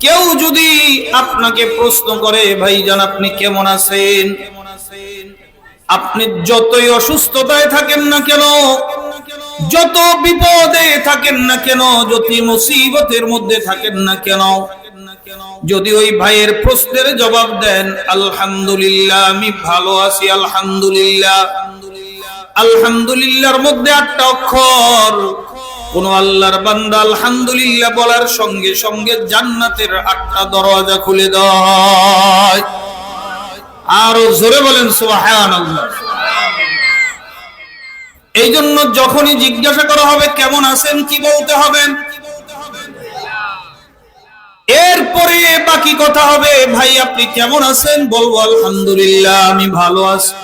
কেউ যদি আপনাকে প্রশ্ন করে ভাইজান আপনি কেমন আছেন? আপনি যতই অসুস্থতায় থাকেন না কেন, যত বিপদে থাকেন না কেন যত মুসিবতের মধ্যে থাকেন না কেন, যদি ওই ভাইয়ের প্রশ্নের জবাব দেন, আলহামদুলিল্লাহ, আমি ভালো আছি, আলহামদুলিল্লাহ। আলহামদুলিল্লাহর মধ্যে আটটা অক্ষর। কোন আল্লাহর বান্দা আলহামদুলিল্লাহ বলার সঙ্গে সঙ্গে জান্নাতের আটটা দরওয়াজা খুলে হয় আরও জোরে বলেন, সুবহানাল্লাহ। এই জন্য যখনই জিজ্ঞাসা করা হবে, কেমন আছেন, কি বলতে হবে? এরপরে বাকি কথা হবে, ভাই, আপনি কেমন আছেন? বলব, আলহামদুলিল্লাহ, আমি ভালো আছি।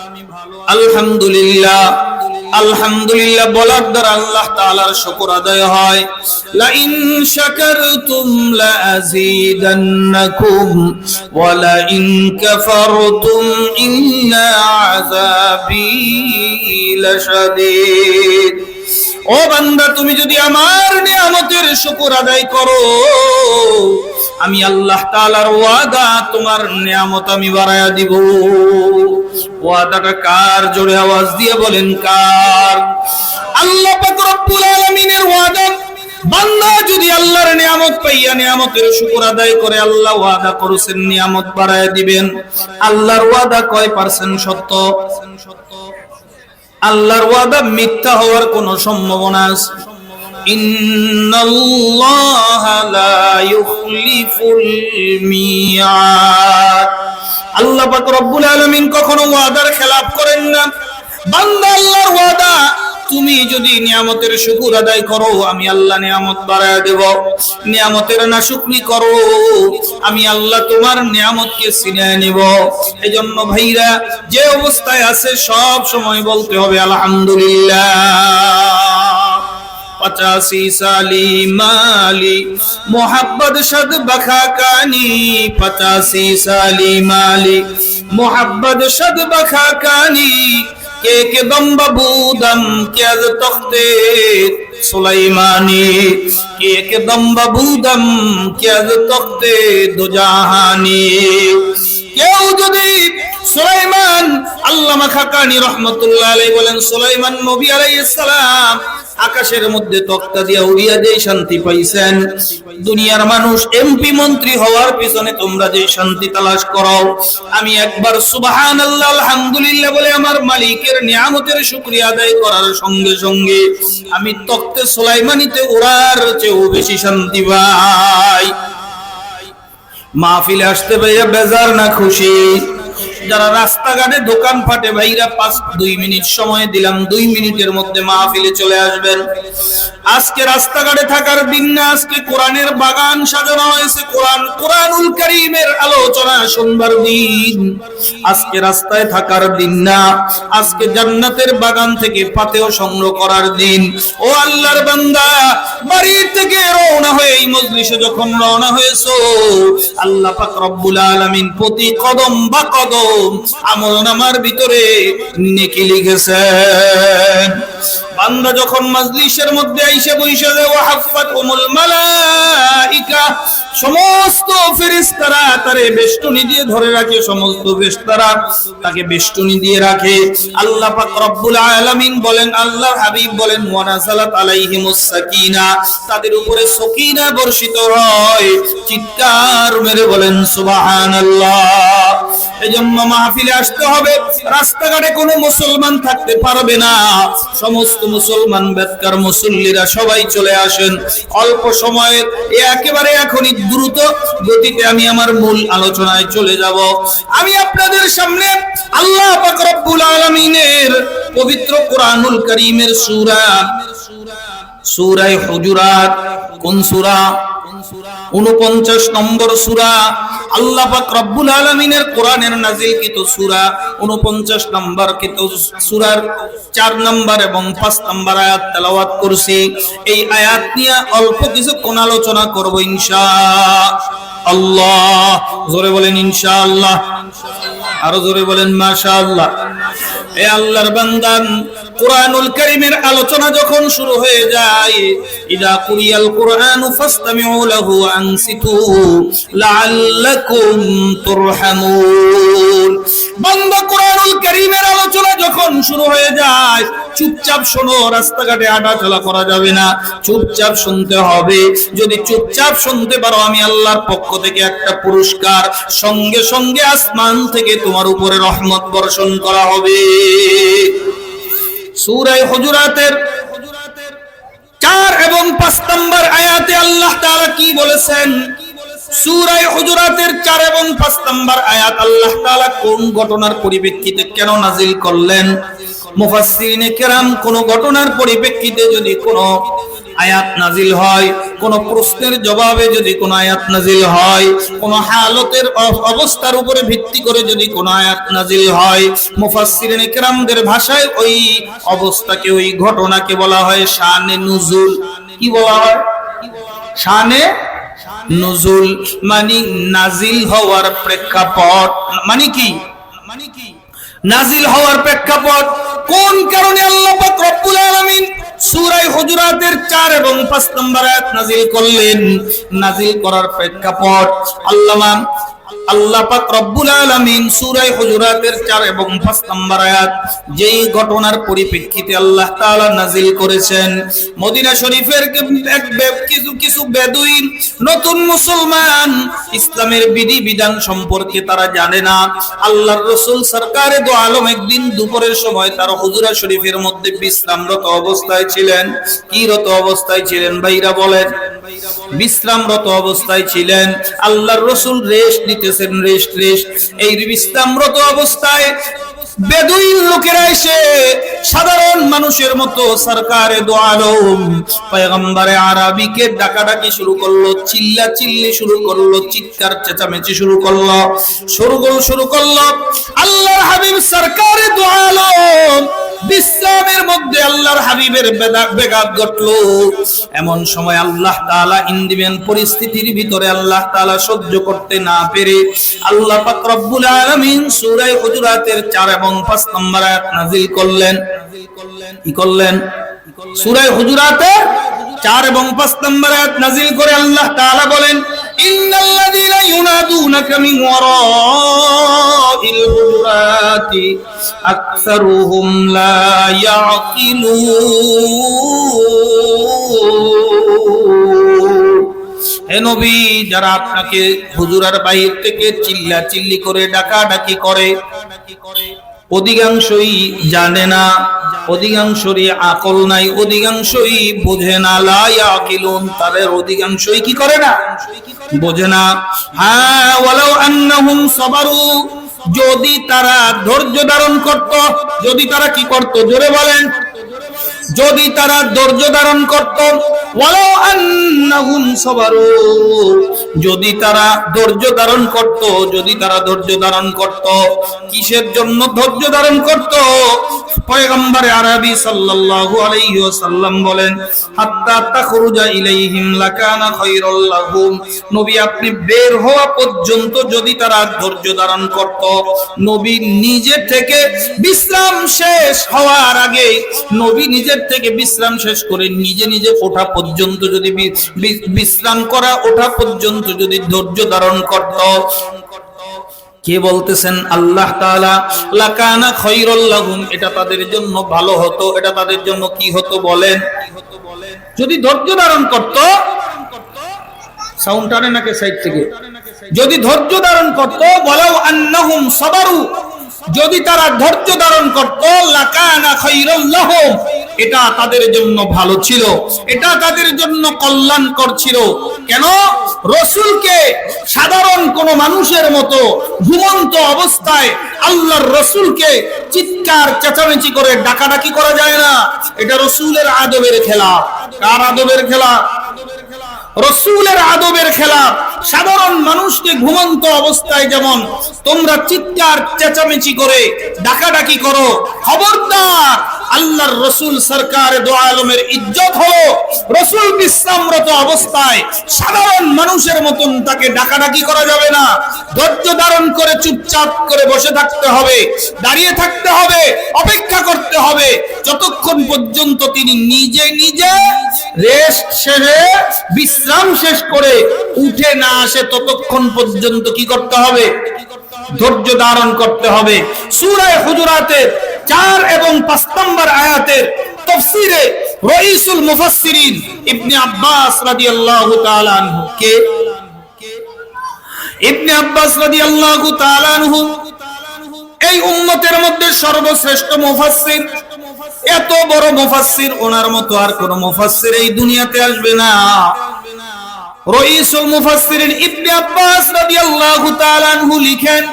আলহামদুলিল্লাহ। আলহামদুলিল্লাহ বলার দ্বারা আল্লাহ তাআলার শুকর আদায় হয়। লা ইন শাকারতুম লা আযীদান্নাকুম ওয়া লা ইন কাফারতুম ইন্না আযাবি লাশাদীদ। ও বান্দা, তুমি যদি আমার নিয়ামতের শুকর আদায় করো আমি আল্লাহ তাআলার ওয়াদা, তোমার নিয়ামত আমি বাড়ায়া দিব। ওয়াদাটা কার জোরে আওয়াজ দিয়ে বলেন, কার? আল্লাহ পাক ওয়াদা, বান্দা যদি আল্লাহর নিয়ামত পাইয়া নিয়ামতের শুকর আদায় করে, আল্লাহ ওয়াদা করেছেন, নিয়ামত বাড়ায় দিবেন। আল্লাহর ওয়াদা কয় পার্সেন্ট সত্য? আল্লাহর ওয়াদা মিথ্যা হওয়ার কোনো সম্ভাবনা আছে? ইন্নাল্লাহা লা ইউখলিফুল মিয়াদ। আল্লাহ পাক রব্বুল আলামিন কখনো ওয়াদার খেলাফ করেন না। বান্দা আল্লাহর ওয়াদা, তুমি যদি নিয়ামতের শুকুর আদায় করো, আমি আল্লাহ নিয়ামত বাড়ায় দেব। নিয়ামতের না শুকরি করো, আমি আল্লাহ তোমার নিয়ামতকে ছিনিয়ে নিব। এই জন্য ভাইরা, যে অবস্থায় আছে, সব সময় বলতে হবে আলহামদুলিল্লাহ। पचासी साली माली मोहब्बत शद बखा कानी पचासी साली माली मोहब्बत शद बखा कानी के के दम बबूदम क्या तख्ते सुलाइमानी के के दम बबूदम क्या तख्ते দুজাহানি কেউ যদি সুলাইমান আল্লামা খাকানি রহমতুল্লাহ আলাইহি বলেন সুলাইমান নবী আলাইহিস সালাম আকাশের মধ্যে তক্তা দিয়া উড়িয়া যে শান্তি পাইছেন, দুনিয়ার মানুষ এমপি মন্ত্রী হওয়ার পিছনে তোমরা যে শান্তি তালাশ করো। আমি একবার সুবাহান আল্লাহ আলহামদুলিল্লাহ বলে আমার মালিকের নিয়ামতের শুক্রিয়া আদায় করার সঙ্গে সঙ্গে আমি তক্তে সোলাইমানিতে ওড়ার চেয়েও বেশি শান্তি পাই। মাহফিলে আসতে পাইয়া বেজার না খুশি। যারা রাস্তাঘাটে দোকান ফাটে, ভাইরা পাঁচ দুই মিনিট সময় দিলাম, দুই মিনিটের মধ্যে মাহফিলে চলে আসবেন। আজকে রাস্তাঘাটে থাকার দিন না আজকে কোরআনের বাগান সাজানো হয়েছে। কোরআন, কোরআনুল করিমের আলোচনা শুনবার দিন। আজকে রাস্তায় থাকার দিন না আজকে জান্নাতের বাগান থেকে পাতেও সংগ্রহ করার দিন। ও আল্লাহর বান্দা, বাড়ি থেকে রওনা হয়ে এই মজলিসে যখন রওনা হয়েছো, আল্লাহ পাক রব্বুল আলামিন প্রতি কদম বা কদম আমল নামার ভিতরে নেকি লিখেছেন। বান্দা যখন মধ্যে আইসে বইসে সমস্ত ফেরেশতারা তারে দিয়ে ধরে রাখে, সমস্ত ফেরেশতারা তাকে দিয়ে রাখে। আল্লাহ পাক রব্বুল আলামিন বলেন আল্লাহ হাবিব বলেন ওয়ানাজালাত আলাইহিমুস সাকিনা তাদের উপরে সকিনা বর্ষিত হয়। চিৎকার মেরে বলেন, সুবহানাল্লাহ এজন্য মাহফিলে আসতে হবে। রাস্তাঘাটে কোনো মুসলমান থাকতে পারবে না। সমস্ত মুসলমান বেদকার মুসল্লিরা সবাই চলে আসেন। অল্প সময়ের এ একেবারে এখনই দ্রুত গতিতে আমি আমার মূল আলোচনায় চলে যাব। আমি আপনাদের সামনে আল্লাহ পাক রব্বুল আলামিনের পবিত্র কোরআনুল করিমের সূরা সূরা হুজুরাত। কোন সূরা? উনপঞ্চাশ নম্বর সুরা। আল্লাহ রব্বুল আলমিনের কোরআনের নাজিলকৃত সুরা উনপঞ্চাশ নম্বর কৃত সুরার চার নম্বর এবং পাঁচ নম্বর আয়াত তেলাওয়াত করছি। এই আয়াত নিয়ে অল্প কিছু কোন আলোচনা করব ইনশা আল্লাহ, জোরে বলেন ইনশা আল্লাহ আরও জোরে বলেন মাশা আল্লাহ এ আল্লাহর বান্দান কোরআনুল কারীমের আলোচনা যখন শুরু হয়ে যায়, ইদা কুরিয়াল কুরআনু ফাসতামিউ লাহু আনসিতু লাআল্লাকুম তুরহামুন। বান্দা কোরআনুল কারীমের আলোচনা যখন শুরু হয়ে যায়, চুপচাপ শোনো, রাস্তাঘাটে চলা করা যাবে না। চুপচাপ শুনতে হবে। যদি চুপচাপ শুনতে পারো, আমি আল্লাহর পক্ষ থেকে একটা পুরস্কার। সঙ্গে সঙ্গে আসমান থেকে তোমার উপরে রহমত বর্ষণ করা হবে। হজুরাতের চার এবং পাঁচ নম্বর আয়াতে আল্লাহ তারা কি বলেছেন? সুরায় হুজুরাতের চার এবং আয়াত আল্লাহ কোন ঘটনার পরিপ্রেক্ষিতে কেন করলেন? কোন ঘটনার পরিপ্রেক্ষিতে যদি কোন আয়াত নাজিল হয়। কোন প্রশ্নের জবাবে যদি কোন আয়াত নাজিল হয়, কোন হালতের অবস্থার উপরে ভিত্তি করে যদি কোন আয়াত নাজিল হয়, মুফাসসিরিনে কেরামদের ভাষায় ওই অবস্থাকে, ওই ঘটনাকে বলা হয় শানে নুজুল। কি বলা হয়? শানে নুজুল। মানে নাজিল হওয়ার প্রেক্ষাপট। মানে কি মানে কি? নাজিল হওয়ার প্রেক্ষাপট কোন কারণে আল্লাহ পাক রব্বুল আলামিন সূরা হুজুরাতের 4 এবং 5 নম্বর আয়াত নাজিল করলেন? নাজিল করার প্রেক্ষাপট আল্লামা আল্লাহ পাক রব্বুল আলামিন সূরা হুজুরাতের 4 এবং 5 নম্বর আয়াত, যেই ঘটনার পরিপ্রেক্ষিতে আল্লাহ তাআলা নাজিল করেছেন। মদিনা শরীফের এক কিছু কিছু বেদুইন নতুন মুসলমান ইসলামের বিধি বিধান সম্পর্কে তারা জানে না। আল্লাহর রসুল সরকারে আলম একদিন দুপুরের সময় তার হুজুরা শরীফের মধ্যে বিশ্রামরত অবস্থায় ছিলেন। কি রত অবস্থায় ছিলেন ভাইরা বলেন? বিশ্রামরত অবস্থায় ছিলেন। আল্লাহর রসুল রেস্ট নিতেছেন রেস্ট রেস্ট এই বিশ্রামরত অবস্থায় বেদুইন লোকেরা এসে সাধারণ মানুষের মতো সরকারে দো আলম। পয়গম্বরে আরবিকে ডাকাডাকি শুরু করল, চিল্লা চিল্লি শুরু করল, চিৎকার চেঁচামেচি শুরু করল শুরু করল শুরু করল। আল্লাহর হাবিব সরকারে দো আলম। বিশ্রামের মধ্যে আল্লাহর হাবিবের বেগাত ঘটলো। এমন সময় আল্লাহ তাআলা ইন্দিবেন পরিস্থিতির ভিতরে আল্লাহ তাআলা সহ্য করতে না পেরে আল্লাহ পাক রব্বুল আলামিন সূরা হুজুরাতের 4 এবং 5 নম্বর আয়াত করলেন। কি করলেন? সূরা হুজুরাতের 4 এবং 5 নম্বর নাযিল করে আল্লাহ তাআলা বলেন যারা আপনাকে হুজুরার বাহির থেকে চিল্লা চিল্লি করে ডাকা ডাকি করে, অধিকাংশই জানে না, অধিকাংশরই আকল নাই, অধিকাংশই বোঝে না, লা ইয়াকিলুন, তাদের অধিকাংশই কি করে না? বোঝে না। হ্যাঁ আন্নাহুম সাবারু। যদি তারা ধৈর্য ধারণ করত, যদি তারা কি করত? জোরে বলেন। যদি তারা ধৈর্য ধারণ করত যদি তারা ধৈর্য ধারণ করত, যদি তারা ধৈর্য ধারণ করত, কিসের জন্য ধৈর্য ধারণ করত? পয়গম্বরে আরবি সাল্লাল্লাহু আলাইহি ওয়াসাল্লাম বলেন, হাত্তা তাখরুজা ইলাইহিম লাকানা খায়রুল লাহুম। নবী, আপনি বের হওয়া পর্যন্ত যদি তারা ধৈর্য ধারণ করত, নবী নিজে থেকে বিশ্রাম শেষ হওয়ার আগে নবী নিজের থেকে বিশ্রাম শেষ করে নিজে নিজে ওঠা পর্যন্ত যদি বিশ্রাম করা, ওঠা পর্যন্ত যদি ধৈর্য ধারণ করত। কে বলতেছেন? আল্লাহ এটা তাদের জন্য ভালো হতো, এটা তাদের জন্য কি হতো বলেন। যদি ধৈর্য ধারণ করত সাউন্ড টানে নাকি সাইড থেকে? যদি ধৈর্য ধারণ করত বলাও আন্নাহুম সাবারু, যদি তারা ধৈর্য ধারণ করত, লাকানা খায়রুল লাহুম এটা তাদের জন্য ভালো ছিল। এটা তাদের জন্য কল্যাণকর ছিল। কেন? রসুলকে সাধারণ কোন মানুষের মতো ঘুমন্ত অবস্থায় আল্লাহর রসুলকে চিৎকার, চেঁচামেচি করে ডাকাডাকি করা যায় না। এটা রসুলের আদবের খেলা। কার আদবের খেলা? রসুলের আদবের খেলা। সাধারণ মানুষকে ঘুমন্ত অবস্থায় যেমন তোমরা চিৎকার, চেঁচামেচি করে ডাকাডাকি করো। খবরদার আল্লাহর রসুল সরকার দো আলমের ইজ্জত হলো। রসুল বিশ্রামরত অবস্থায় সাধারণ মানুষের মতন তাকে ডাকাডাকি করা যাবে না। ধৈর্য ধারণ করে চুপচাপ করে বসে থাকতে হবে, দাঁড়িয়ে থাকতে হবে, অপেক্ষা করতে হবে। যতক্ষণ পর্যন্ত তিনি নিজে নিজে রেস্ট সেরে বিশ্রাম শেষ করে উঠে না আসে, ততক্ষণ পর্যন্ত কি করতে হবে? ধৈর্য ধারণ করতে হবে। সূরায়ে হুজুরাতের চার এবং পাঁচ নম্বর আয়াতের তফসিরে রইসুল মুফাসসিরিন ইবনে আব্বাস রাদিয়াল্লাহু তাআলা আনহু। কে? ইবনে আব্বাস রাদিয়াল্লাহু তাআলা আনহু। এই উম্মতের মধ্যে সর্বশ্রেষ্ঠ মুফাসসির। এত বড় মুফাসসির ওনার মতো আর কোন মুফাসসির এই দুনিয়াতে আসবে না। রইসুল মুফাসসিরিন ইবনে আব্বাস রাদিয়াল্লাহু তাআলা আনহু লিখেন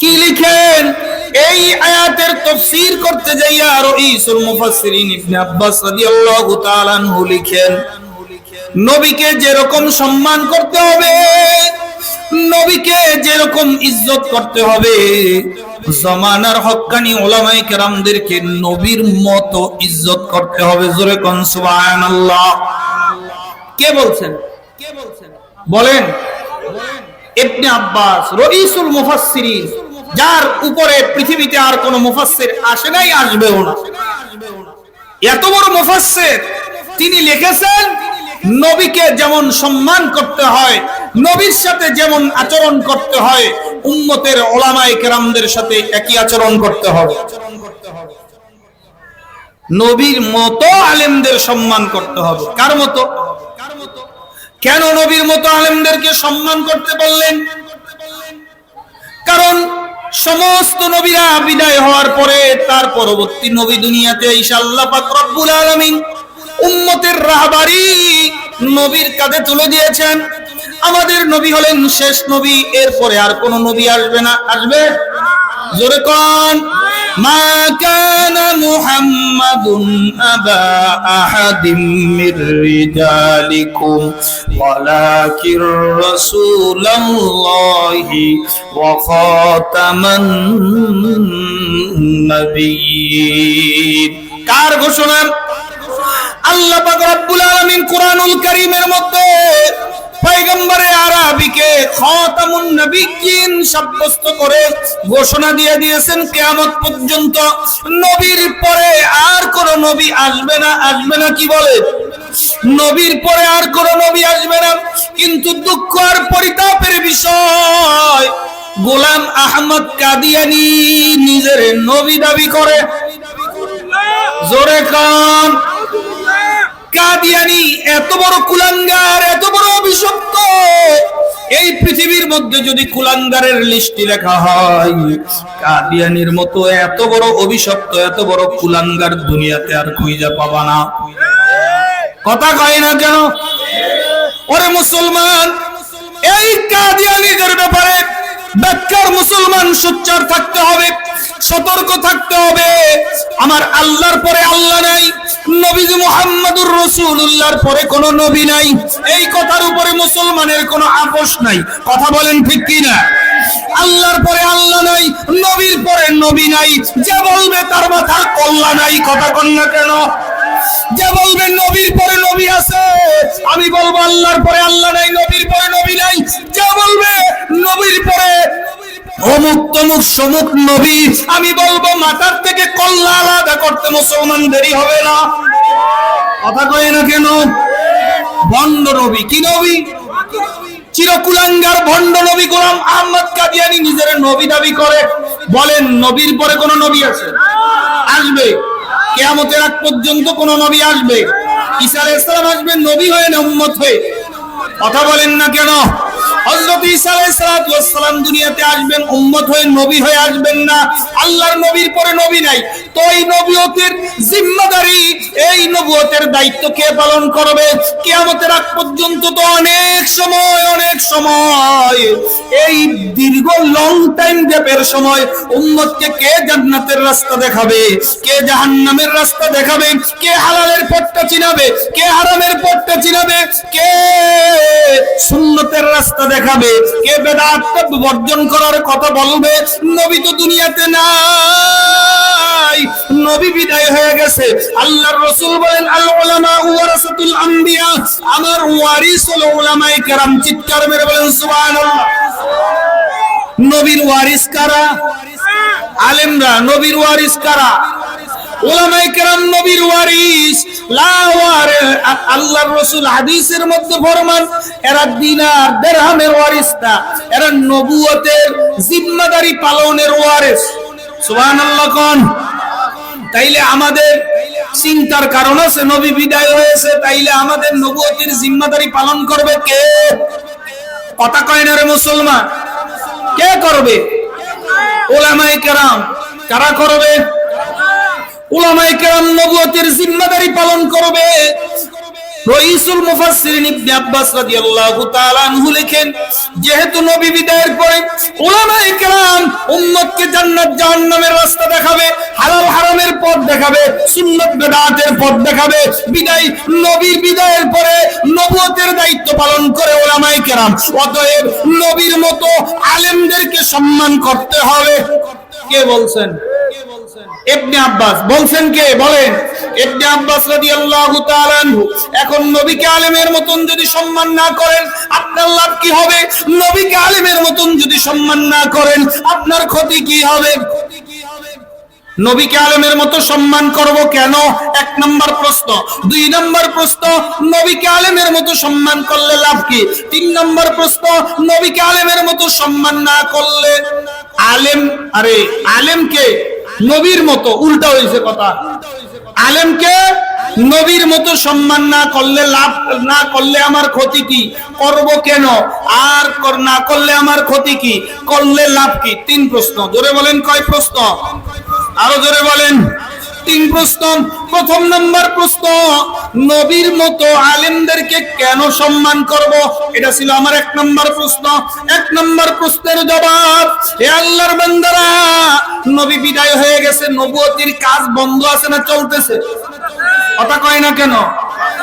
কি লিখেন? এই আয়াতের তফসির করতে যাইয়া রইসুল মুফাসসিরিন ইবনে আব্বাস রাদিয়াল্লাহু তাআলা আনহু লিখেন, নবীকে যেরকম সম্মান করতে হবে, নবীকে যেরকম ইজ্জত করতে হবে, জমানার হক্কানি ওলামাই কেরামদেরকে নবীর মতো ইজ্জত করতে হবে। জোরে কোন সুবহানাল্লাহ। কে বলছেন কে বলছেন? বলেন। ইবনে আব্বাস, রইসুল মুফাসসিরিন। যার উপরে পৃথিবীতে আর কোনো মুফাসসির আসে নাই, আসবেও না। এত বড় মুফাসসির তিনি লিখেছেন, নবীকে যেমন সম্মান করতে হয়, নবীর সাথে যেমন আচরণ করতে হয়, উম্মতের ওলামায়ে কেরামদের সাথে একই আচরণ করতে হবে। নবীর মতো আলেমদের সম্মান করতে হবে। কার মতো? কেন নবীর মতো আলেমদেরকে সম্মান করতে বললেন কারণ সমস্ত নবীরা বিদায় হওয়ার পরে তার পরবর্তী নবী দুনিয়াতে ইশাল্লাহ পাক রব্বুল আলামিন উম্মতের রাহবারি নবীর কাঁধে তুলে দিয়েছেন। আমাদের নবী হলেন শেষ নবী, এরপরে আর কোন নবী আসবে না। আসবে? জোরে কোন মা কানা মুহাম্মাদুন আবা আহাদিম মির রিজালিকুম, ওয়ালাকির রাসূলুল্লাহি ওয়া খাতামান নবিয়্যিন। কার ঘোষণা? আল্লাহ পাক রব্বুল আলামিন কোরআনুল কারীমের মধ্যে। পয়গম্বরে আরবিকে খাতামুন নবিয়্যিন সাব্যস্ত করে ঘোষণা দিয়ে দিয়েছেন, কিয়ামত পর্যন্ত নবীর পরে আর কোন নবী আসবে না। আসবে না কি বলে? নবীর পরে আর কোন নবী আসবে না। কিন্তু দুঃখ আর পরিতাপের বিষয়, গোলাম আহমদ কাদিয়ানি নিজের নবী দাবি করে। জোরে খান কাদিয়ানি, এত বড় কুলাঙ্গার, এত বড় অভিশপ্ত। এই পৃথিবীর মধ্যে যদি কুলাঙ্গারের লিস্টি লেখা হয়, কাদিয়ানির মতো এত বড় অভিশপ্ত, এত বড় কুলাঙ্গার দুনিয়াতে আর খুঁজে পাবা না। কথা কয় না কেন? ওরে মুসলমান, এই কাদিয়ানিদের ব্যাপারে ব্যাখ্যার মুসলমান সোচ্চার থাকতে হবে, সতর্ক থাকতে হবে। আমার আল্লাহর পরে আল্লাহ নাই, নবীজি মুহাম্মাদুর রাসূলুল্লাহর পরে কোনো নবী নাই। এই কথার উপরে মুসলমানের কোনো আপোষ নাই। কথা বলেন ঠিক কি না আল্লাহর পরে আল্লাহ নাই, নবীর পরে নবী নাই। যে বলবে তার মাথার কল্লা নাই, কথা কন না কেন? যে বলবে নবীর পরে নবী আছে, আমি বলব আল্লাহর পরে আল্লাহ নাই, নবীর পরে নবী নাই। যে বলবে? নবীর পরে। তমুক আমি বলব মাথার থেকে কল্লা আলাদা করতে মুসলমান দেরি হবে না। কথা কয় না কেন? ভণ্ড নবী, কি নবী? চিরকুলাঙ্গার ভণ্ড নবী গোলাম আহমদ কাদিয়ানি নিজের নবী দাবি করে। বলেন, নবীর পরে কোন নবী আছে? আসবে। কেয়ামতের আগ পর্যন্ত কোন নবী আসবে। ঈসা আলাইহিস আসবে নবী হয়ে না উম্মত হয়ে। কথা বলেন না কেন? হযরত ঈসা আলাইহিস হয়ে নবী হয়ে আসবেন না। আল্লাহর নবীর পরে নবী নাই। তো দায়িত্ব কে পালন এই দীর্ঘ লং টাইম গ্যাপের সময় উম্মতকে কে জান্নাতের রাস্তা দেখাবে? কে জাহান্নামের রাস্তা দেখাবে? কে হালালের পথটা চিনাবে? কে হারামের পথটা চিনাবে? কে সুন্নতের রাস্তা দেখাবে কে বেদাতটা বর্জন করার কথা বলবে, নবী তো দুনিয়াতে না নবী বিদায় হয়ে গেছে। আল্লাহর বলেন, আল ওয়ারাসাতুল আম্বিয়া। আমার ওয়ারিস হলো উলামায়ে কেরাম, চিৎকার মেরে বলেন, সুবহানাল্লাহ। নবীর ওয়ারিস কারা? আলেমরা, নবীর ওয়ারিস কারা? ওলামায়ে কেরাম নবীর রাসূল এরা দিরহামের এরা নবুয়তের জিম্মাদারি পালনের তাইলে আমাদের চিন্তার কারণ আছে, নবী বিদায় হয়েছে, তাইলে আমাদের নবুয়তের জিম্মাদারি পালন করবে কে? কথা কয় না রে মুসলমান। কে করবে? ওলামাই কেরাম। কারা করবে? কেরাম পালন করবে। যেহেতু নবী বিদায়ের পরে উলামায়ে কেরাম উম্মতকে জান্নাত জাহান্নামের রাস্তা দেখাবে, হালাল হারামের পথ দেখাবে, সুন্নাত পথ দেখাবে, বিদায় নবীর বিদায়ের পরে নবুয়তের দায়িত্ব পালন করে উলামায়ে কেরাম। অতএব নবীর মতো আলেমদেরকে সম্মান করতে হবে। কে বলছেন? ইবনে আব্বাস, বলছেন কে? বলেন। ইবনে আব্বাস রাদিয়াল্লাহু তাআলা আনহু। এখন নবীকে আলেমের মতন যদি সম্মান না করেন, আপনার লাভ কি হবে? নবীকে আলেমের মতন যদি সম্মান না করেন, আপনার ক্ষতি কি হবে? নবীকে আলেমের মতো সম্মান করব কেন? এক নম্বর প্রশ্ন। দুই নম্বর প্রশ্ন নবীকে আলেমের মতো সম্মান করলে লাভ কি? তিন নম্বর প্রশ্ন নবীকে আলেমের মতো সম্মান না করলে আলেম, আরে আলেমকে নবীর মতো, উল্টা হয়েছে কথা। আলেমকে নবীর মতো সম্মান না করলে লাভ, না করলে আমার ক্ষতি কি? করব কেন? আর না করলে আমার ক্ষতি কি? করলে লাভ কি? তিন প্রশ্ন। জোরে বলেন কয় প্রশ্ন? আরও জোরে বলেন। তিন প্রশ্ন প্রথম নাম্বার প্রশ্ন নবীর মতো আলেমদেরকে কেন সম্মান করব? এটা ছিল আমার এক নম্বর প্রশ্ন। এক নম্বর প্রশ্নের জবাব, হে আল্লাহর বান্দারা, নবী বিদায় হয়ে গেছে, নবুয়তির কাজ বন্ধ আছে না চলতেছে? কথা কয় না কেন?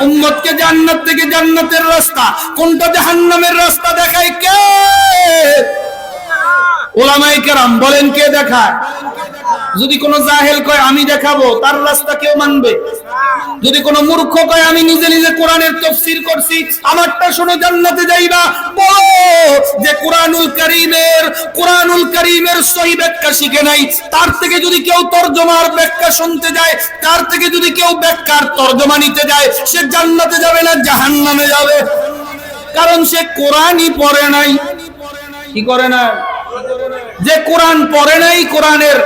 উম্মতকে জান্নাত থেকে জান্নাতের রাস্তা, কোনটা জাহান্নামের রাস্তা দেখায় কে? ওলামাই কেরাম, বলেন কে দেখায়? যদি কোনো জাহেল কয়, আমি দেখাবো, তার রাস্তা কেউ মানবে? যদি কোনো মূর্খ কয়, আমি নিজে নিজে কোরআনের তফসির করছি, আমারটা শুনে, জান্নাতে যাইবা। বলো যে কোরআনুল করিমের কোরআনুল করিমের সহি ব্যাখ্যা শিখে নাই। তার থেকে যদি কেউ তর্জমার ব্যাখ্যা শুনতে যায়, তার থেকে যদি কেউ ব্যাখ্যার তর্জমা নিতে যায়, সে জান্নাতে যাবে না, জাহান্নামে যাবে। কারণ সে কোরআনই পড়ে নাই। কি করে না? যে কোরআন পড়ে নাই, কোরআনের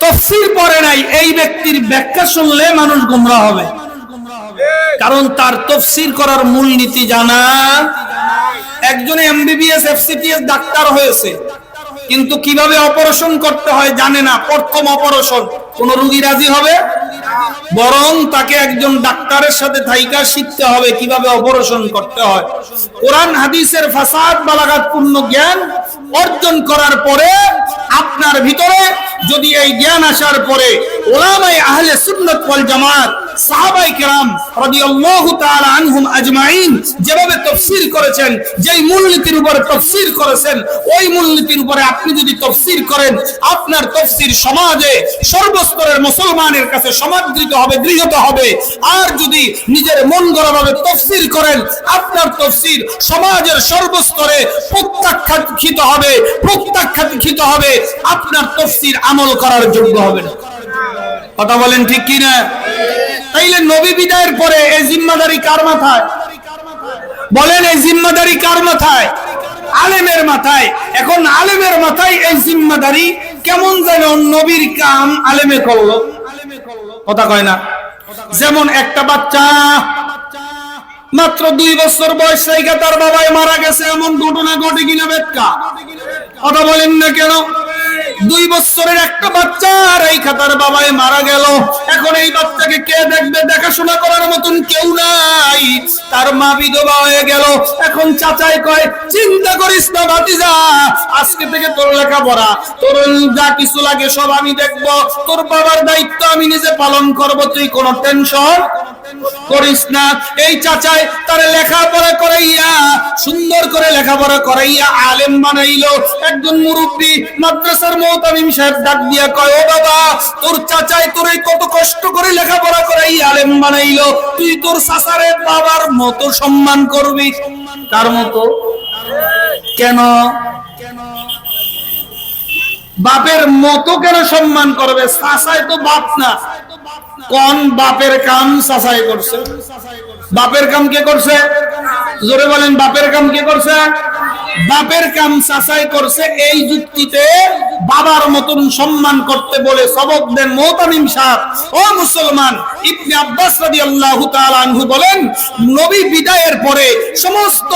তফসির পড়ে নাই, এই ব্যক্তির ব্যাখ্যা শুনলে মানুষ গুমরা হবে। কারণ তার তফসির করার মূলনীতি জানা। একজন এমবিবিএস, এফসিটিএস ডাক্তার হয়েছে। কিন্তু কীভাবে অপারেশন করতে হয় জানে না। প্রথম অপারেশন, কোন রুগী রাজি হবে? বরং তাকে একজন ডাক্তারের সাথে থাইকা শিখতে হবে, কীভাবে অপারেশন করতে হয়। কোরআন, হাদিসের ফাসাদ বালাগাত পূর্ণ জ্ঞান অর্জন করার পরে আপনার ভিতরে যদি এই জ্ঞান আসার পরে ওলামায়ে আহলে সুন্নাত ওয়াল জামাত সাহাবাই কেরাম রাদিয়াল্লাহু তাআলা আনহুম আজমাইন যেভাবে তাফসীর করেছেন, যেই মূলনীতির উপরে তাফসীর করেছেন, ওই মূলনীতির উপরে আপনি যদি তাফসীর করেন, আপনার তাফসীর সমাজে সর্বস্তরের মুসলমানের কাছে সমাদৃত হবে দৃঢ়ত হবে। আর যদি নিজের মন গড়াভাবে তাফসীর করেন, আপনার তাফসীর সমাজের সর্বস্তরে প্রত্যাখ্যাত হবে প্রত্যাখ্যাত হবে। আপনার তাফসীর আমল করার যোগ্য হবে না। কথা বলেন ঠিক কি না তাইলে নবী বিদায়ের পরে এই জিম্মাদারি কার মাথায়? বলেন এই জিম্মাদারি কার মাথায়? আলেমের মাথায়। এখন আলেমের মাথায় এই জিম্মাদারি কেমন যেন নবীর কাম আলেমে করল। কথা কয় না? যেমন একটা বাচ্চা, মাত্র দুই বছর বয়স থেকে তার বাবাই মারা গেছে, এমন ঘটনা ঘটে কিনা বেটকা কথা বলেন না কেন? দুই বছরের একটা বাচ্চা, আর এই খাতার বাবাই মারা গেল। এখন এই বাচ্চাকে কে দেখবে? দেখাশোনা করার মতন কেউ নাই। তার মা বিধবা হয়ে গেল। এখন চাচাই কয়, চিন্তা করিস না ভাতিজা, আজকে থেকে তোর লেখাপড়া। তোর যা কিছু লাগে সব আমি দেখব। তোর বাবার দায়িত্ব আমি নিজে পালন করব, তুই কোনো টেনশন করিস না। এই চাচাই তারে লেখাপড়া করাইয়া, সুন্দর করে লেখাপড়া করাইয়া আলেম বানাইলো। একজন মুরব্বী মাদ্রাসার মহতামিম সাহেব ডাক দিয়া কয়, ও বাবা, তোর চাচাই তোর এই কত কষ্ট করে লেখাপড়া করাই আলেম বানাইলো। তুই তোর চাচারে বাবার মতো সম্মান করবি। কার মতো। কেন? বাপের মতো কেন সম্মান করবে? চাচাই তো বাপ না। কোন বাপের কাম চাচাই করছে? বাপের কাম কে করছে? জোরে বলেন, বাপের কাম কে করছে? বাপের কাম চাচাই করছে এই যুক্তিতে বাবার মতন সম্মান করতে বলে সবক দেন মোহতামিম সাহেব ও মুসলমান, ইবনে আব্বাস রাদিয়াল্লাহু তাআলা আনহু বলেন, নবী বিদায়ের পরে সমস্ত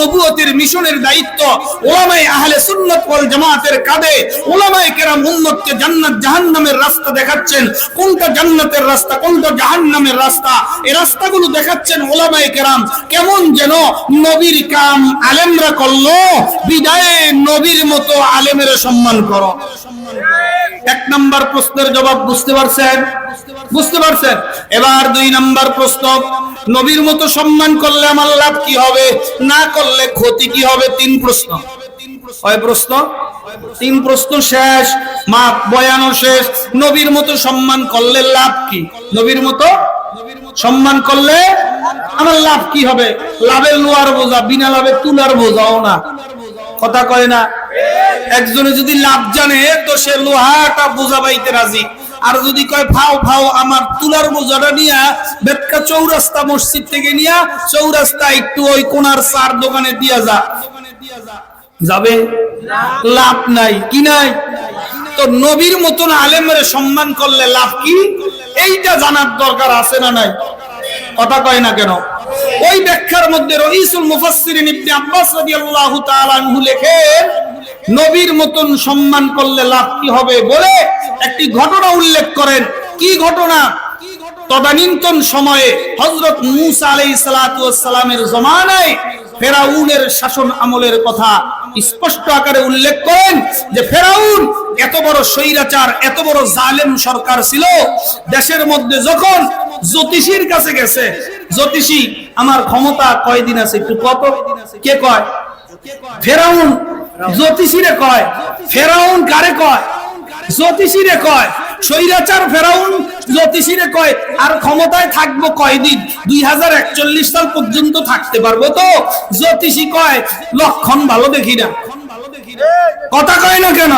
নবুয়তের মিশনের দায়িত্ব ওলামায়ে আহলে সুন্নাত ওয়াল জামাতের কাঁধে। ওলামায়ে কেরাম উম্মতকে জান্নাত জাহান্নামের রাস্তা দেখাচ্ছেন। কোনটা জান্নাতের রাস্তা কোনটা জাহান্নামের রাস্তা? এই রাস্তাগুলো দেখাচ্ছেন ওলামায়ে কেরাম। কেমন যেন নবীর কাম আলেমরা করল, বিদায়ে নবীর মতো আলেমের সম্মান করো। এক নাম্বার প্রশ্নের জবাব বুঝতে পারছেন? বুঝতে পারছেন? এবার দুই নাম্বার প্রশ্ন, নবীর মতো সম্মান করলে আমার লাভ কি হবে? না করলে ক্ষতি কি হবে? তিন প্রশ্ন। প্রশ্ন। তিন প্রশ্ন শেষ মা বয়ানো শেষ। নবীর মতো সম্মান করলে লাভ কি? নবীর মতো সম্মান করলে আমার লাভ কি হবে? লাভের লোয়ার বোঝা, বিনা লাভে তুলার বোঝাও না। কথা কয় না? একজনে যদি লাভ জানে, তো সে লোহাটা বোঝা পাইতে রাজি। আর যদি কয় ফাও ফাও আমার তুলার বোঝাটা নিয়া, বেতকা চৌরাস্তা মসজিদ থেকে নিয়া চৌরাস্তা একটু ওই কোনার চার দোকানে দিয়া যা। যাবে? লাভ নাই। কি নাই? তো নবীর মতন আলেমের সম্মান করলে লাভ কি? এইটা জানার দরকার আছে না নাই? কথা কয় না কেন? ওই ব্যাখ্যার মধ্যে রইসুল মুফাসসিরিন ইবনে আব্বাস রাদিয়াল্লাহু তাআলা আনহু লেখেন নবীর মতন সম্মান করলে লাভ কি হবে বলে একটি ঘটনা উল্লেখ করেন। কি ঘটনা? তদানীন্তন সময়ে হযরত মূসা আলাইহিস সালাতু ওয়াস সালামের জমানায় ফেরাউনের শাসন আমলের কথা স্পষ্ট আকারে উল্লেখ করেন যে ফেরাউন এত বড় স্বৈরাচার, এত বড় জালেম সরকার ছিল। দেশের মধ্যে যখন জ্যোতিষীর কাছে গেছে, জ্যোতিষী, আমার ক্ষমতা কয়দিন আছে একটু কত? কে কয়? ফেরাউন জ্যোতিষীরে কয়। ফেরাউন কারে কয়? জ্যোতিষীরে কয়। স্বৈরাচার ফেরাউন জ্যোতিষীরে কয়, আর ক্ষমতায় থাকব কয়দিন? দুই হাজার একচল্লিশ সাল পর্যন্ত থাকতে পারব তো? জ্যোতিষী কয়, লক্ষণ ভালো দেখি না। কথা কয় না কেন?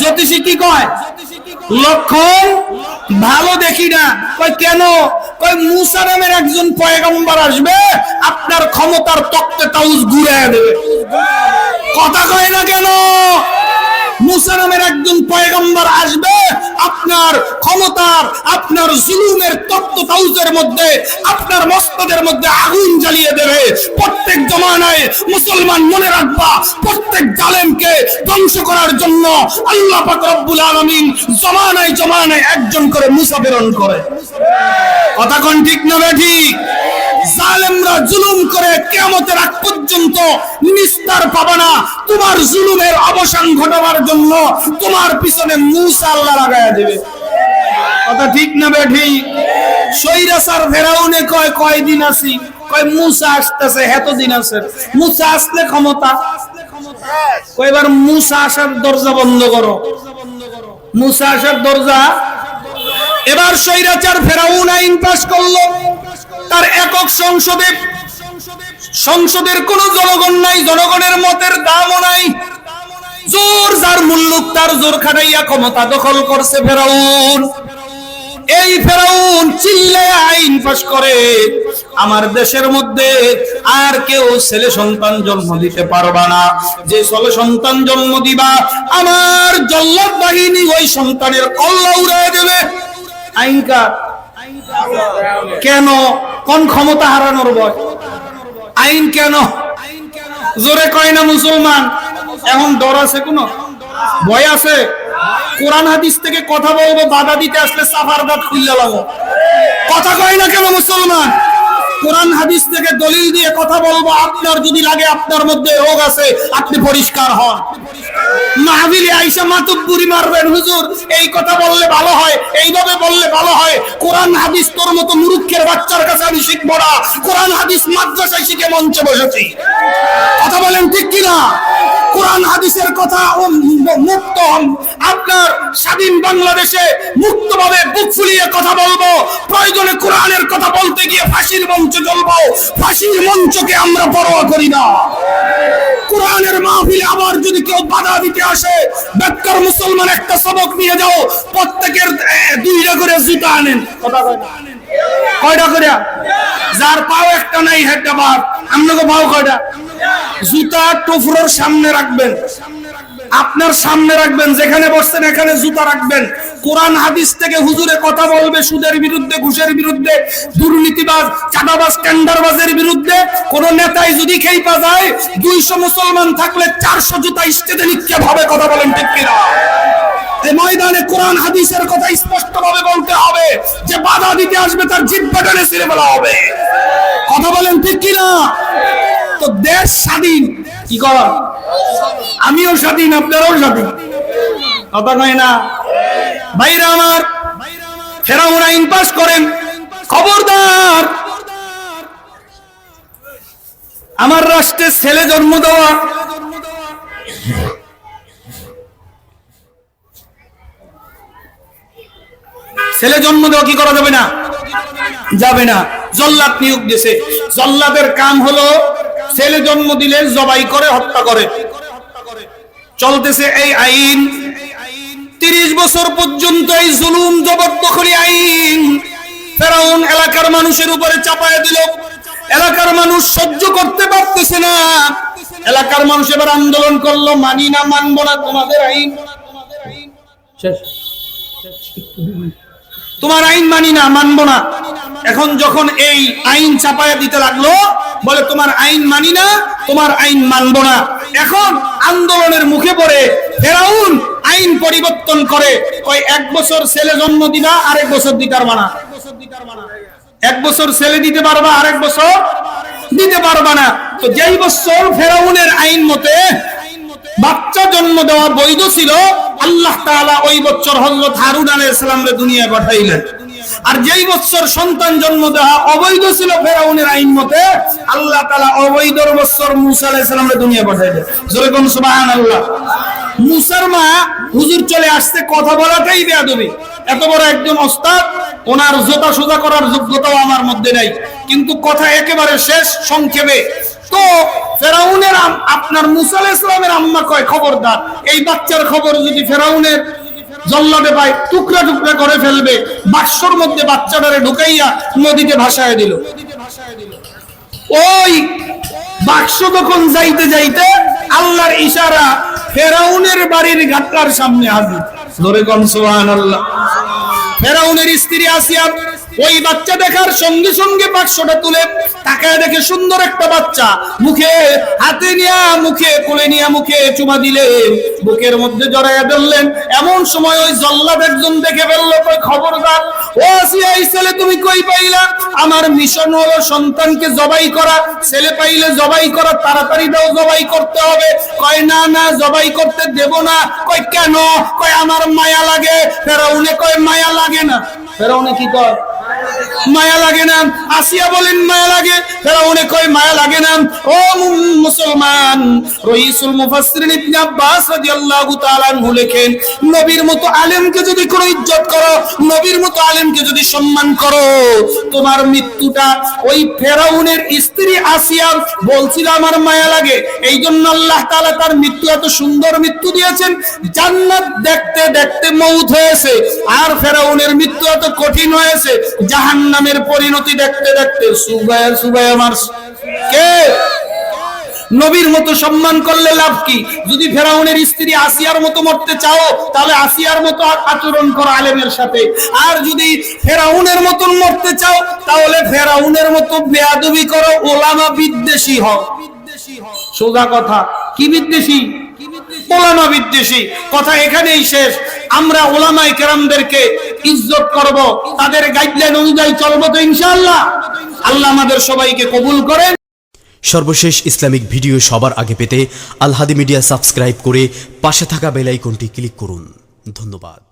জ্যোতিষী কি কয়? লক্ষণ ভালো দেখি না। কয়, কেন? কয় মুসা নামের একজন পয়গম্বর আসবে, আপনার ক্ষমতার তক্তে তাউজ ঘুরে দেবে। কথা কয় না কেন? মুসা নামের একজন পয়গম্বর আসবে, আপনার ক্ষমতার, আপনার জুলুমের তত্ত্ব তাউজের মধ্যে, আপনার মস্তদের মধ্যে আগুন জ্বালিয়ে দেবে। প্রত্যেক জমানায় মুসলমান মনে রাখবা, প্রত্যেক জালেমকে ধ্বংস করার জন্য আল্লাহ পাক রব্বুল আলামিন জমানায় জমানায় একজন করে মুসা প্রেরণ করে। কথা কোন ঠিক না ঠিক? জুলুম করে কিয়ামতের আগ পর্যন্ত নিস্তার পাবে না। তোমার জুলুমের অবসান ঘটাবার জন্য তোমার পিছনে মুসা আল্লাহ লাগায়া দেবে। কথা ঠিক না বে ঠিক? সৈরাসার ফেরাউনে কয় কয়দিন আছি? কয়, মুসা আসতেছে এত দিন আছে। মুসা আসলে ক্ষমতা? কয়বার মুসা আসার দরজা বন্ধ করো। মুসা আসার দরজা? এবার স্বৈরাচার ফেরাউন আইন পাশ করল। তার একক সংসদে সংসদের কোন জনগণ নাই, জনগণের মতের দামও নাই। জোর যার মুল্লুক, তার জোর খাটাইয়া ক্ষমতা দখল করছে ফেরাউন। এই ফেরাউন চিল্লে আইন পাশ করে। আমার দেশের মধ্যে আর কেউ ছেলে সন্তান জন্ম দিতে পারবা না। যে ছেলে সন্তান জন্ম দিবা, আমার জল্লাদ বাহিনী ওই সন্তানের কল্লা উড়ায় দেবে। আইনকার কেন? কোন ক্ষমতা হারানোর ভয়? আইন কেন? জোরে কয় না মুসলমান? এখন ডর আছে কোনো? ভয় আছে? কোরআন হাদিস থেকে কথা বলব, বাধা দিতে আসলে সাফার দাঁত খুললে লাগো কথা কয় না কেন মুসলমান? কোরআন হাদিস থেকে দলিল দিয়ে কথা বলব, আপনার যদি লাগে আপনার মধ্যে রোগ আছে, আপনি পরিষ্কার হন। মাহবিলে আইসা মাতুব্বুরি মারবেন, হুজুর। এই কথা বললে ভালো হয়, এইভাবে বললে ভালো হয়। কোরআন, হাদিস তোর মতো মুরুক্ষের বাচ্চার কাছে আমি শিখব না। কোরআন, হাদিস মাদ্রাসায় শিখে মঞ্চে বসেছি। কথা বলেন ঠিক কিনা? কোরআন, হাদিসের কথা মুক্ত হন। আপনার স্বাধীন বাংলাদেশে মুক্তভাবে বুক ফুলিয়ে কথা বলব। প্রয়োজনে কোরআনের কথা বলতে গিয়ে ফাঁসির মঞ্চে জ্বলবো। ফাঁসির মঞ্চকে আমরা পরোয়া করি না। কোরআনের মাহফিলে আবার যদি কেউ বাধা দিতে আসে। বেকার মুসলমান একটা সবক নিয়ে যাও, প্রত্যেকের দুইটা করে জুতা আনেন। কয়টা করে? যার পাও একটা নাই, হেডটা বাপ আপনাকে পাও কয়টা? জুতা টুফরোর সামনে রাখবেন। আপনার সামনে রাখবেন, যেখানে বসছেন এখানে জুতা রাখবেন। কোরআন হাদিস থেকে হুজুরে কথা বলবে, সুদের বিরুদ্ধে, ঘুষের বিরুদ্ধে, দুর্নীতিবাজ, চাঁদাবাজ, টেন্ডারবাজের বিরুদ্ধে। কোন নেতাই যদি খেইপা যায়, দুইশো মুসলমান থাকলে চারশো জুতা স্টেজে নিক্ষেপ হবে, কথা বলেন ঠিক কিনা? ময়দানে কোরআন হাদিসের কথা স্পষ্ট ভাবে বলতে হবে, যে বাধা দিতে আসবে, তার জিব্বা টেনে ছিঁড়ে ফেলা হবে। কথা বলেন ঠিক কিনা? তো দেশ স্বাধীন, কি কর? আমিও স্বাধীন, আপনারাও স্বাধীন। কথা কয় না? ভাইরা আমার, ফেরাউন আইন পাস করেন। খবরদার। আমার রাষ্ট্রে ছেলে জন্ম দেওয়া। ছেলে জন্ম দেওয়া কি করা যাবে না? যাবে না। জল্লাদ নিয়োগ দিয়েছে। জল্লাদের কাম হলো ছেলে জন্ম দিলে জবাই করে, হত্যা করে। চলতেছে এই আইন। তিরিশ বছর পর্যন্ত এই জুলুম জবরদখলি আইন। ফেরাউন এলাকার মানুষের উপরে চাপায় দিল। এলাকার মানুষ সহ্য করতে পারতেছে না। এলাকার মানুষ এবার আন্দোলন করল, মানি না, মানবো না তোমাদের আইন। তোমার আইন মানি না, মানবো না। এখন যখন এই আইন চাপায়া দিতে লাগল, বলে তোমার আইন মানি না, তোমার আইন মানবো না। এখন আন্দোলনের মুখে পড়ে ফেরাউন আইন পরিবর্তন করে। ওই এক বছর ছেলে জন্ম দিবা, আরেক বছর দিতে পারবা না এক বছর ছেলে দিতে পারবা, আরেক বছর দিতে পারবা না। তো যেই বছর ফেরাউনের আইন মতে বাচ্চা জন্ম দেওয়া বৈধ ছিল, আল্লাহ তাআলা ওই বছর হযরত হারুন আলাইহিস সালামরে দুনিয়ায় পাঠাইলেন। আর যেই বছর সন্তান জন্ম দেওয়া অবৈধ ছিল ফেরাউনের আইন মতে, আল্লাহ তাআলা অবৈধ বছর মুসা আলাইহিস সালামরে দুনিয়ায় পাঠাইলেন জোরে কোন সুবহানাল্লাহ। মুসার মা হুজুর চলে আসতে কথা বলাটাই বেয়াদবি। এত বড় একজন ওস্তাদ, ওনার জোতা সোজা করার যোগ্যতাও আমার মধ্যে নাই। কিন্তু কথা একেবারে শেষ, সংক্ষেপে। তো ফেরাউনের আপনার মুসা আলাইহিস সালামের আম্মা কয়? খবরদার। এই বাচ্চার খবর যদি ফেরাউনের জল্লাদে টুকরা টুকরা করে ফেলবে। বাক্সর মধ্যে বাচ্চাটারে ঢুকাইয়া নদীতে ভাসায় দিল। ওই বাক্স তখন যাইতে যাইতে আল্লাহর ইশারা ফেরাউনের বাড়ির গাটলার সামনে হাজির। ধরে কন আল্লাহ ফেরাউনের স্ত্রী আসিয়া ওই বাচ্চা দেখার সঙ্গে সঙ্গে বাক্সটা তুলে তাকায় দেখে সুন্দর একটা বাচ্চা। মুখে হাতে নিয়া, মুখে কোলে নিয়া, মুখে চুমা দিলেন। বুকের মধ্যে জড়াইয়া ধরলেন। এমন সময় ওই জল্লাদ একজন দেখে ফেলল খবরদার? ও আসিয়া এই ছেলে তুমি কই পাইলা? আমার মিশন হলো সন্তানকে জবাই করা। ছেলে পাইলে জবাই করা, তাড়াতাড়ি দাও, জবাই করতে হবে। কয়, না না, জবাই করতে দেব না। কয়, কেন? কয়, আমার মায়া লাগে। ফেরাউনে কয়, মায়া লাগে না। ফেরাউনে কি কয়? মায়া লাগে না, আসিয়া বলেন মায়া লাগে। ফেরাউনে কয়, মায়া লাগে না। ও মুসলমান রইসুল মুফাসসিরিন ইবনে আব্বাস রাদিয়াল্লাহু তাআলা আনহু লেখেন, নবীর মতো আলেমকে যদি কোনো ইজ্জত করো, নবীর মতো আলেমকে যদি সম্মান করো, তোমার মৃত্যুটা ওই ফেরাউনের স্ত্রী আসিয়া বলছিল, আমার মায়া লাগে। এই জন্য আল্লাহ তাআলা তার মৃত্যু, এত সুন্দর মৃত্যু দিয়েছেন, জান্নাত দেখতে দেখতে মৌত হয়েছে, আর ফেরাউনের মৃত্যু এত কঠিন হয়েছে জাহান্নামের পরিণতি দেখতে দেখতে সুবায়া সুবায়া মারস কে? নবীর মতো সম্মান করলে লাভ কি? যদি ফেরাউনের স্ত্রী আসিয়ার মতো মরতে চাও, তাহলে আসিয়ার মতো আচরণ করো আলেমের সাথে। আর যদি ফেরাউনের মতন মরতে চাও, তাহলে ফেরাউনের মতো বেয়াদবি করো, ওলামা বিদ্বেষী হও। সোজা কথা, কি বিদ্বেষী? ওলামা বিদ্বেষী কথা এখানেই শেষ। আমরা ওলামাই কেরামদেরকে ইজ্জত করব, তাদের গাইডলাইন অনুযায়ী চলবো তো ইনশাআল্লাহ। আল্লাহ আমাদের সবাইকে কবুল করেন। সর্বশেষ ইসলামিক ভিডিও সবার আগে পেতে আলহাদি মিডিয়া সাবস্ক্রাইব করে পাশে থাকা বেলাইকনটি ক্লিক করুন। ধন্যবাদ।